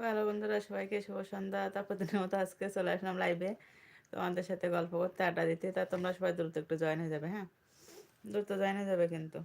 Hello বন্ধুরা, সবাইকে শুভ সন্ধ্যা। তারপর মতো আজকে চলে আসলাম লাইভে তোমাদের সাথে গল্প করতে, আড্ডা দিতে। তা তোমরা সবাই দ্রুত একটু জয়েন হয়ে যাবে হ্যাঁ? দ্রুত জয়েন হয়ে যাবে কিন্তু।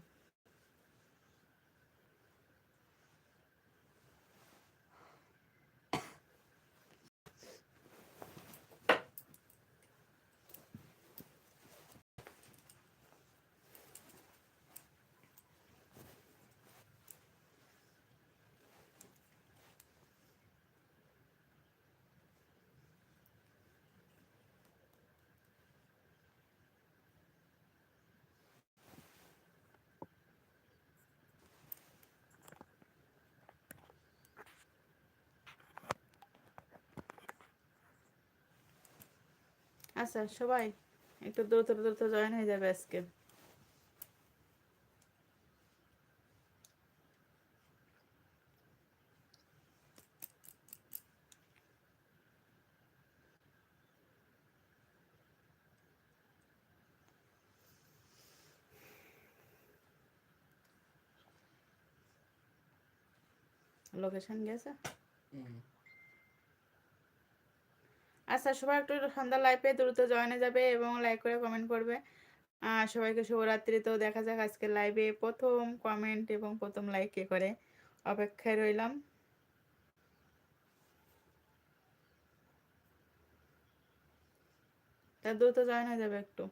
আচ্ছা সবাই? একটু দ্রুত দ্রুত জয়েন হয়ে যাবে আজকে। লোকেশন গেছে? আচ্ছা সবাই একটু সন্ধ্যা লাইফে দ্রুত জয়েনে যাবে এবং লাইক করে কমেন্ট করবে। সবাইকে শুভরাত্রি। তো দেখা যাক আজকে লাইভে প্রথম কমেন্ট এবং প্রথম লাইক কে করে অপেক্ষায় রইলাম। তা দ্রুত জয়েন হয়ে যাবে একটু।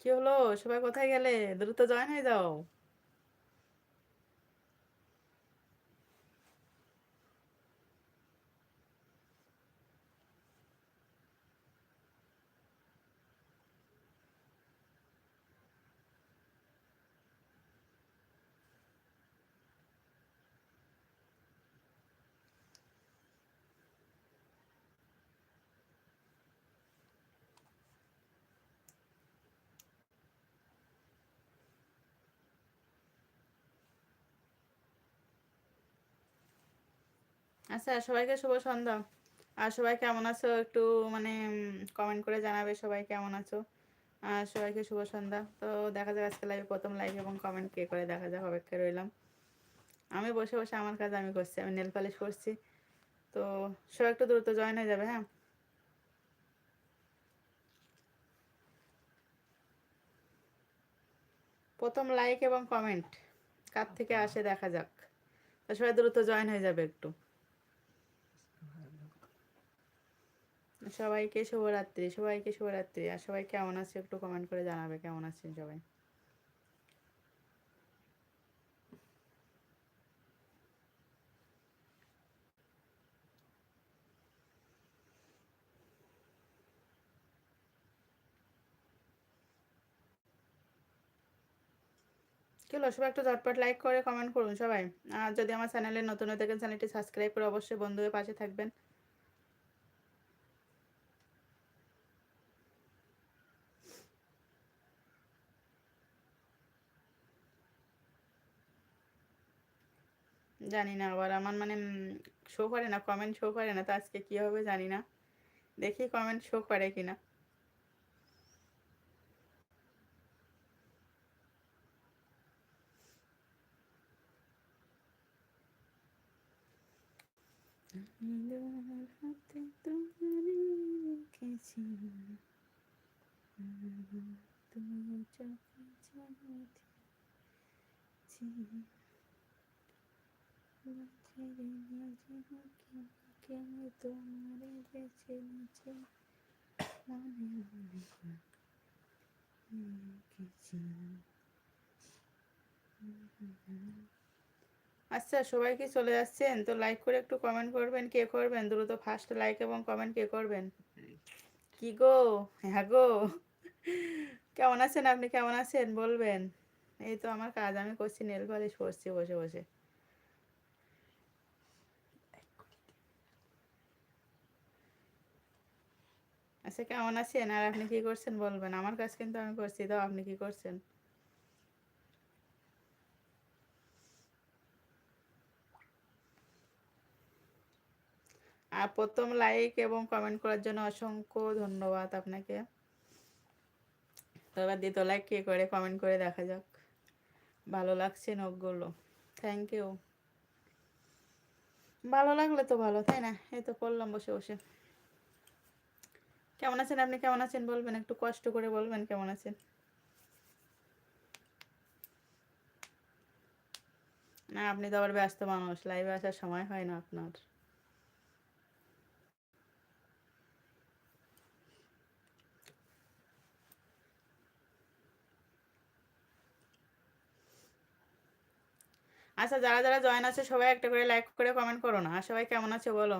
কি হলো? সবাই কোথায় গেলে? দ্রুত জয়েন হয়ে যাও। আচ্ছা সবাইকে শুভ সন্ধ্যা। আর সবাই কেমন আছো? একটু মানে কমেন্ট করে জানাবে সবাই কেমন আছো। আর সবাইকে শুভ সন্ধ্যা। তো দেখা যাক আজকে লাইভে প্রথম লাইক এবং কমেন্ট কে করে দেখা যাক অপেক্ষা রইলাম। আমি বসে বসে আমার কাজ, আমি করছি, আমি নেল পালিশ করছি। তো সবাই একটু দ্রুত জয়েন হয়ে যাবে হ্যাঁ? প্রথম লাইক এবং কমেন্ট কার থেকে আসে দেখা যাক। তো সবাই দ্রুত জয়েন হয়ে যাবে একটু। সবাইকে শুভরাত্রি সবাইকে শুভরাত্রি। আর সবাই কেমন আছে একটু কমেন্ট করে জানাবে কেমন আছেন সবাই। কি সবাই একটু ঝটপট লাইক করে কমেন্ট করুন সবাই। আর যদি আমার চ্যানেলে নতুন হয়ে থাকেন চ্যানেলটি সাবস্ক্রাইব করে অবশ্যই বন্ধুদের পাশে থাকবেন। জানি না আবার, আমার মানে শো করে না কমেন্ট শো করে না, তো আজকে কী হবে জানি না। দেখি কমেন্ট শো করে তোমার রেখেছি তুমি চোখে মাঝে মাঝে কেন তোমার বেছে নিচে মনে মনে আচ্ছা সবাই কি চলে যাচ্ছেন? তো লাইক করে একটু কমেন্ট করবেন, কে করবেন? দ্রুত ফার্স্ট লাইক এবং কমেন্ট কে করবেন? কি গো? হ্যাঁ গো। কেমন আছেন আপনি? কেমন আছেন? বলবেন। এই তো আমার কাজ, আমি করছি নেল পালিশ করছি বসে বসে। আচ্ছা কেমন আছেন? আর আপনি কি করছেন বলবেন? আমার কাজ কিন্তু আমি করছি। তো আপনি কি করছেন? আর প্রথম লাইক এবং কমেন্ট করার জন্য অসংখ্য ধন্যবাদ আপনাকে। এবার দ্বিতীয় লাইক কে করে কমেন্ট করে দেখা যাক। ভালো লাগছে নখগুলো। থ্যাংক ইউ ভালো লাগলে তো ভালো, তাই না? এই তো করলাম বসে বসে। কেমন আছেন? আপনি কেমন আছেন? বলবেন, একটু কষ্ট করে বলবেন কেমন আছেন? না, আপনি তো আবার ব্যস্ত মানুষ লাইভে আসার সময় হয় না আপনার। আচ্ছা যারা যারা জয়েন আছে, সবাই একটা করে লাইক করে কমেন্ট করো না। আর সবাই কেমন আছে বলো?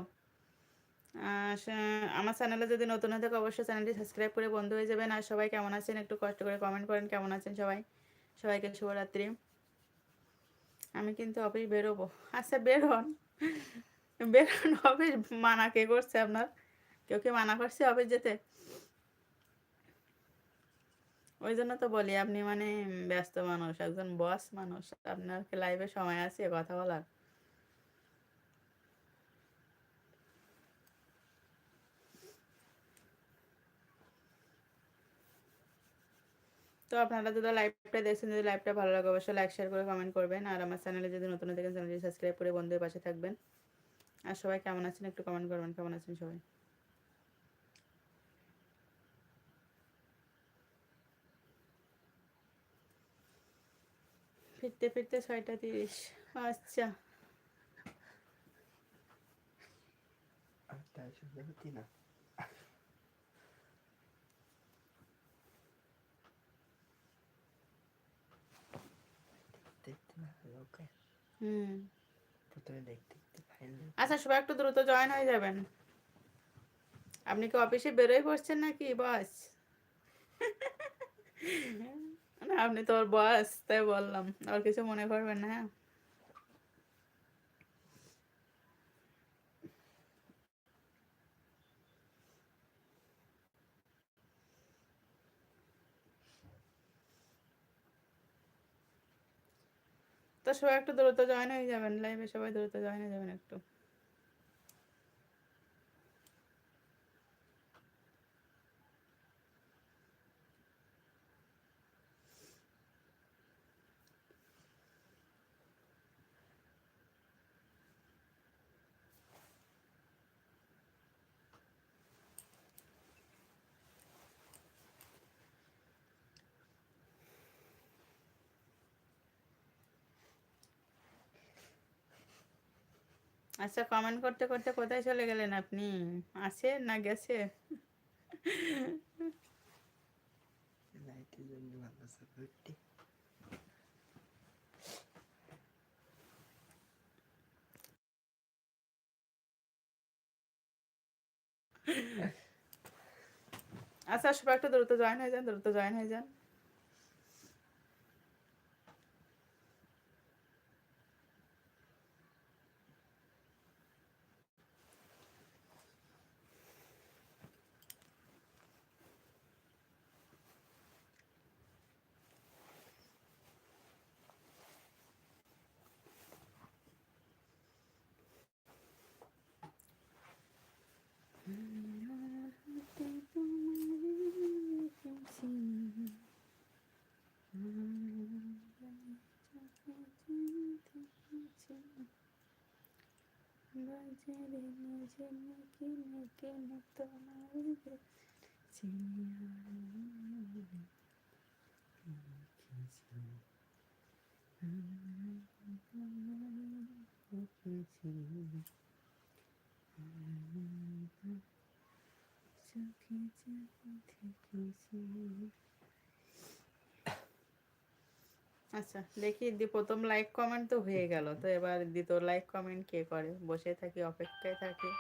আমার চ্যানেলে যদি নতুন হয়ে থাকে, অবশ্যই চ্যানেলটি সাবস্ক্রাইব করে বন্ধু হয়ে যাবেন। আর সবাই কেমন আছেন? একটু কষ্ট করে কমেন্ট করেন, কেমন আছেন সবাই? সবাইকে শুভরাত্রি। আমি কিন্তু অফিস বেরোবো। আচ্ছা বেরোন। বেরোন অফিস মানা কে করছে আপনার? কেউ কি মানা করছে অফিস যেতে? ওই জন্য তো বলি, আপনি মানে ব্যস্ত মানুষ, একজন বস মানুষ। আপনার লাইভে সময় আছে কথা বলার? তো আপনারা যদি লাইভটা দেখছেন যদি লাইভটা ভালো লাগে অবশ্যই লাইক শেয়ার করে কমেন্ট করবেন আর আমার চ্যানেলে যদি নতুন দেখেন চ্যানেলটি সাবস্ক্রাইব করে বন্ধুদের পাশে থাকবেন আর সবাই কেমন আছেন একটু কমেন্ট করবেন কেমন আছেন সবাই ফিরতে ফিরতে ছয়টা তিরিশ আচ্ছা হুম। প্রথমে দেখতে দেখতে। আচ্ছা সবাই একটু দ্রুত জয়েন হয়ে যাবেন। আপনি কি অফিসে বেরোয় পড়ছেন নাকি বস না আপনি তো ওর বস তাই বললাম। আর কিছু মনে করবেন না হ্যাঁ? সবাই একটু দ্রুত জয়েন হয়ে যাবেন লাইভে সবাই দ্রুত জয়েন হয়ে যাবেন একটু। আচ্ছা কমেন্ট করতে করতে কোথায় চলে গেলেন আপনি? আছে না গেছে? আচ্ছা সবাই একটু দ্রুত জয়েন হয়ে যান দ্রুত জয়েন হয়ে যান। বাজারে মাঝে নাকি নাকি না তোমার আচ্ছা দেখি দি, প্রথম লাইক কমেন্ট তো হয়ে গেল। তো এবার দ্বিতীয় লাইক কমেন্ট কে করে? বসে থাকি, অপেক্ষায় থাকি।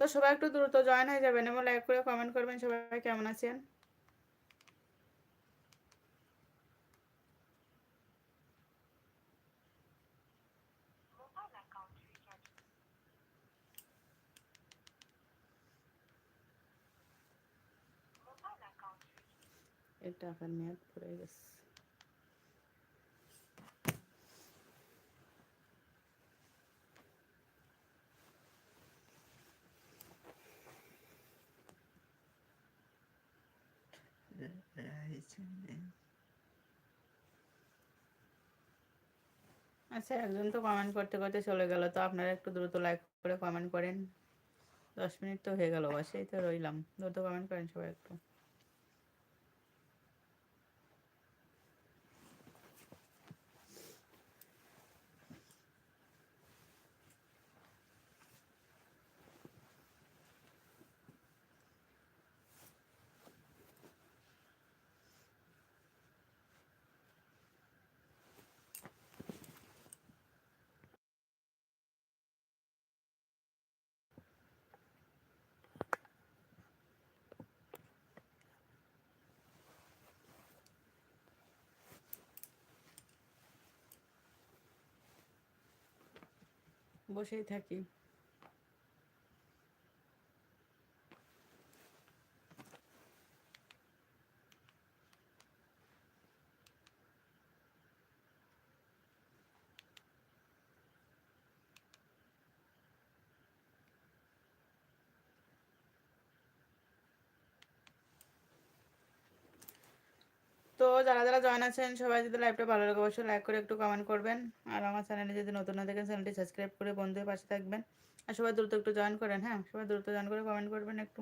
তো সবাই একটু দ্রুত জয়েন হয়ে যাবেন এবং লাইক করে কমেন্ট করবেন সবাই কেমন আছেন? এটা টাকার মেয়াদ পড়ে গেছে। আচ্ছা একজন তো কমেন্ট করতে করতে চলে গেল, তো আপনারা একটু দ্রুত লাইক করে কমেন্ট করেন। দশ মিনিট তো হয়ে গেল, বসেই তো রইলাম। দ্রুত কমেন্ট করেন সবাই একটু। বসেই থাকি। যারা যারা জয়েন আছেন, সবাই যদি লাইভটা ভালো লাগে, অবশ্যই লাইক করে একটু কমেন্ট করবেন। আর আমার চ্যানেলে যদি নতুন না দেখেন চ্যানেলটি সাবস্ক্রাইব করে বন্ধুদের পাশে থাকবেন। আর সবাই দ্রুত একটু জয়েন করেন হ্যাঁ? সবাই দ্রুত জয়েন করে কমেন্ট করবেন একটু।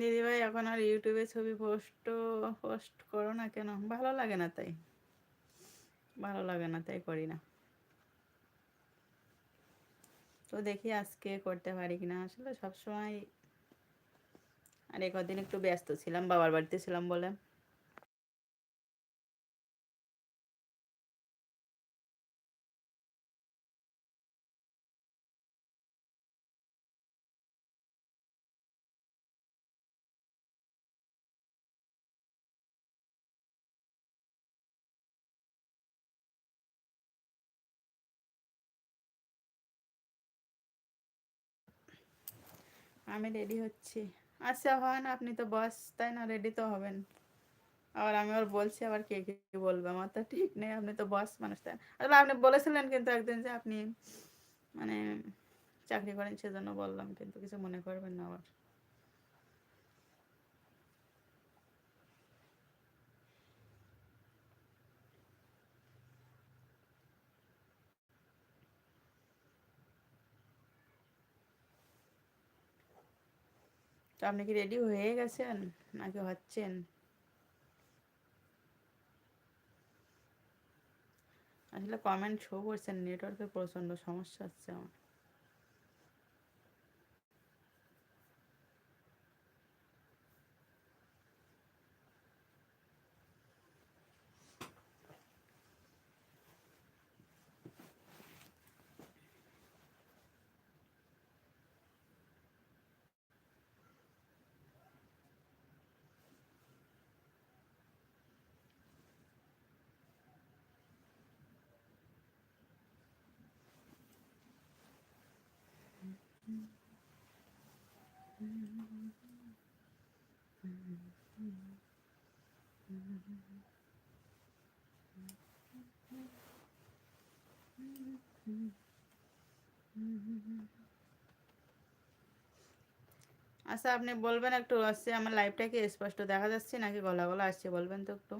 দিদিভাই এখন আর ইউটিউবে ছবি পোস্ট পোস্ট করো না কেন? ভালো লাগে না তাই। ভালো লাগে না তাই করি না। তো দেখি আজকে করতে পারি কিনা। আসলে সবসময় আর কদিন একটু ব্যস্ত ছিলাম, বাবার বাড়িতে ছিলাম বলে। আমি রেডি হচ্ছি। আচ্ছা হন, আপনি তো বস তাই না? রেডি তো হবেন। আবার আমি আবার বলছি, আবার কে কে বলবে? আমার তো ঠিক নেই, আপনি তো বস মানুষ, তাই আসলে আপনি বলেছিলেন কিন্তু একদিন যে আপনি মানে চাকরি করেন, সেজন্য বললাম, কিন্তু কিছু মনে করবেন না আবার। তো আপনি কি রেডি হয়ে গেছেন? নাকি হচ্ছেন? আসলে কমেন্ট শো করছেন নেটওয়ার্কের প্রচণ্ড সমস্যা হচ্ছে আমার। আচ্ছা আপনি বলবেন একটু আসছে আমার লাইভটা কি স্পষ্ট দেখা যাচ্ছে নাকি গলা গলা আসছে? বলবেন তো একটু।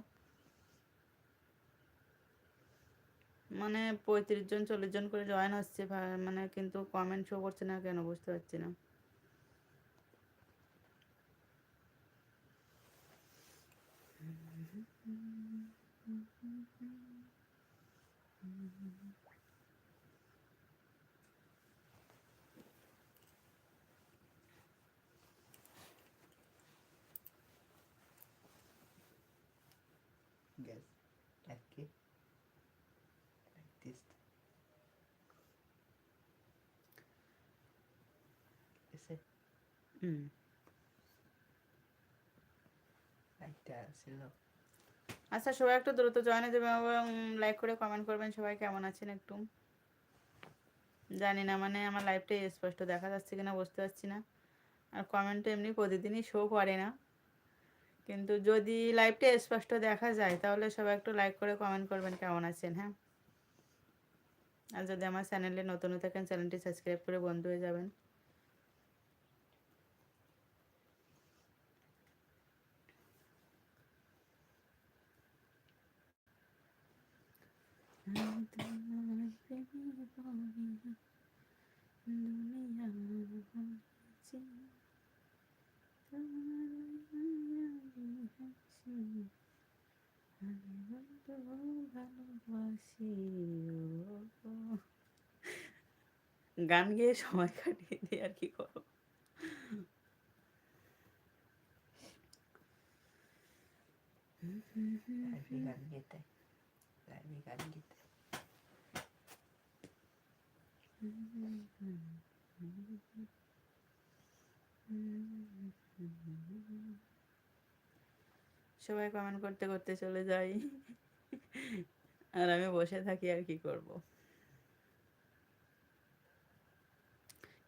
মানে পঁয়ত্রিশ জন, চল্লিশ জন করে জয়েন হচ্ছে মানে কিন্তু কমেন্ট শো করছে না কেন? বুঝতে পারছি না। Guess. like it like this is it mm. like that You know. আচ্ছা সবাই একটু দ্রুত জয়েনে যাবেন এবং লাইক করে কমেন্ট করবেন সবাই কেমন আছেন একটু। জানি না মানে আমার লাইভটা স্পষ্ট দেখা যাচ্ছে কিনা, বুঝতে পারছি না। আর কমেন্ট এমনি প্রতিদিনই শো করে না। কিন্তু যদি লাইভটা স্পষ্ট দেখা যায়, তাহলে সবাই একটু লাইক করে কমেন্ট করবেন কেমন আছেন হ্যাঁ? আর যদি আমার চ্যানেলে নতুন থাকেন চ্যানেলটি সাবস্ক্রাইব করে বন্ধু হয়ে যাবেন। গান গেয়ে সময় কাটিয়ে দিই আর কি লাইভে গান গেতে গান গেতে সবাই কমেন্ট করতে করতে চলে যাই। আর আমি বসে থাকি আর কি করব।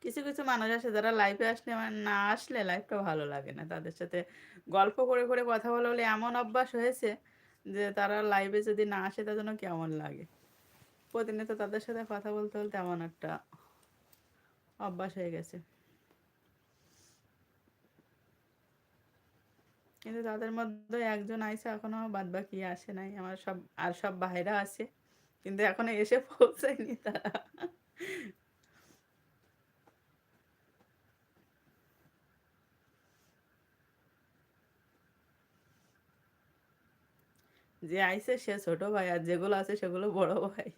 কিছু কিছু মানুষ আছে যারা লাইভে আসলে না আসলে লাইভটা ভালো লাগে না। তাদের সাথে গল্প করে করে কথা বলে বলে এমন অভ্যাস হয়েছে যে তারা লাইভে যদি না আসে তার জন্য কেমন লাগে? প্রতিনিয়ত তাদের সাথে কথা বলতে বলতে এমন একটা অভ্যাস হয়ে গেছে। কিন্তু তাদের মধ্যে একজন আইসে এখনও বাদ বাকি আসে নাই। আমার সব, আর সব বাইরা আছে, কিন্তু এখনও এসে পৌঁছায়নি তারা। যে আইসে সে ছোট ভাই আর যেগুলো আছে সেগুলো বড় ভাই।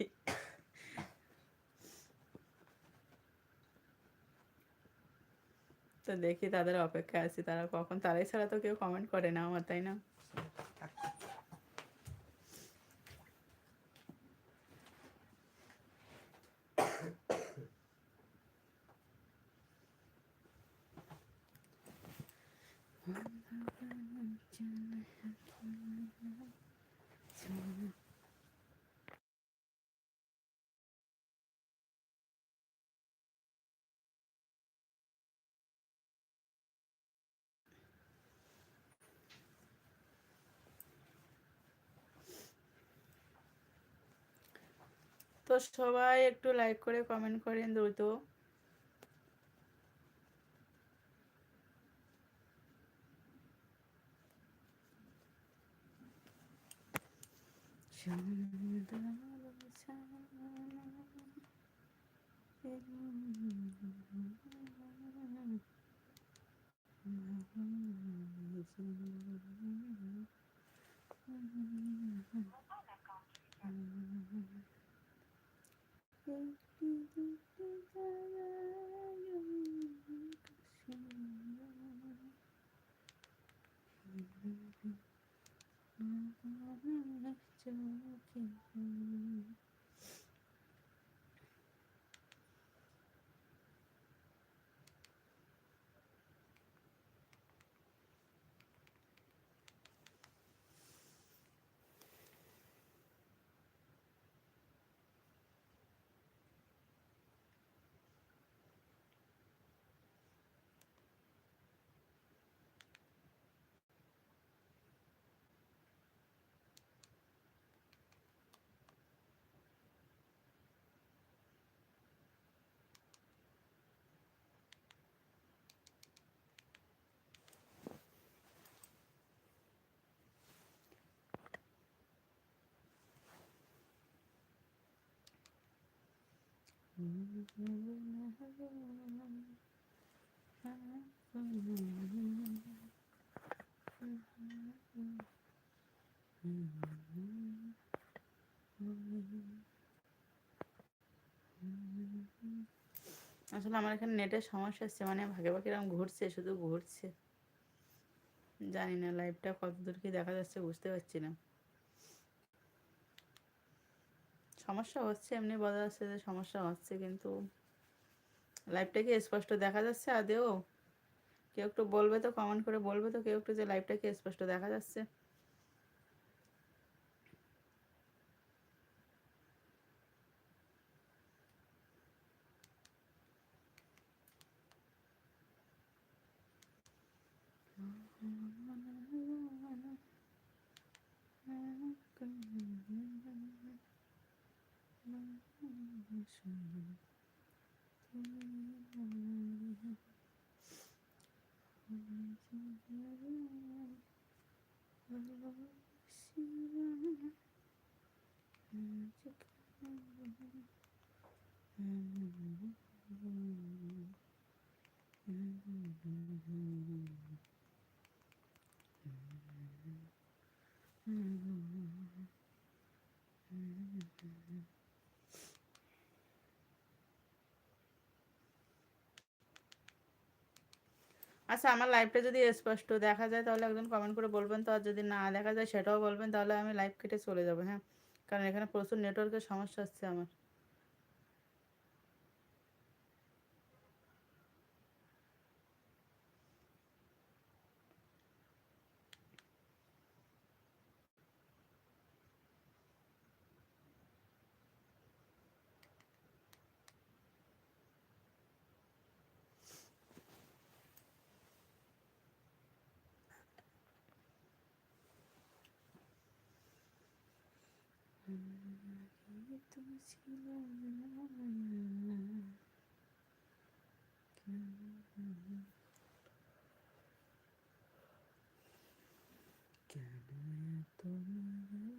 তো দেখি তাদের অপেক্ষায় আছি, তারা কখন, তারাই ছাড়া তো কেউ কমেন্ট করে না আমার, তাই না থাক তো সবাই একটু লাইক করে কমেন্ট করেন দ্রুত। আসলে আমার এখানে নেটের সমস্যা হচ্ছে মানে ভাগে ভাগে এরকম ঘুরছে, শুধু ঘুরছে। জানি না লাইভটা কত দূর কি দেখা যাচ্ছে বুঝতে পারছি না। সমস্যা হচ্ছে, এমনি বলা যাচ্ছে যে সমস্যা হচ্ছে, কিন্তু লাইভটা কি স্পষ্ট দেখা যাচ্ছে। আদেও কেউ একটু বলবে তো কমেন্ট করে বলবে তো, কেউ একটু যে লাইভটা কি স্পষ্ট দেখা যাচ্ছে। Mm-hmm. আচ্ছা আমার লাইভটা যদি স্পষ্ট দেখা যায়, তাহলে একজন কমেন্ট করে বলবেন তো। আর যদি না দেখা যায়, সেটাও বলবেন, তাহলে আমি লাইভ কেটে চলে যাব হ্যাঁ? কারণ এখানে প্রচুর নেটওয়ার্কের সমস্যা হচ্ছে আমার। Can I tomar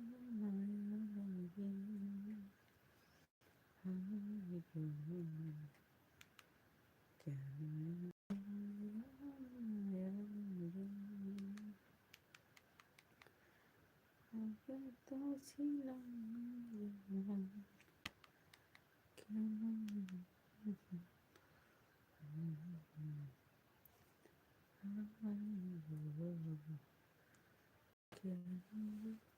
Mm-hmm.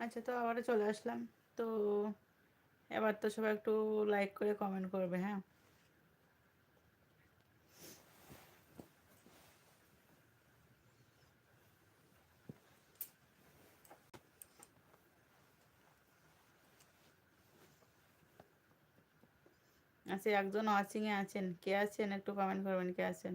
আচ্ছা তো আবারও চলে আসলাম। তো এবার তো সবাই একটু লাইক করে কমেন্ট করবে হ্যাঁ? আচ্ছা একজন ওয়াচিংয়ে আছেন। কে আছেন? একটু কমেন্ট করবেন, কে আছেন?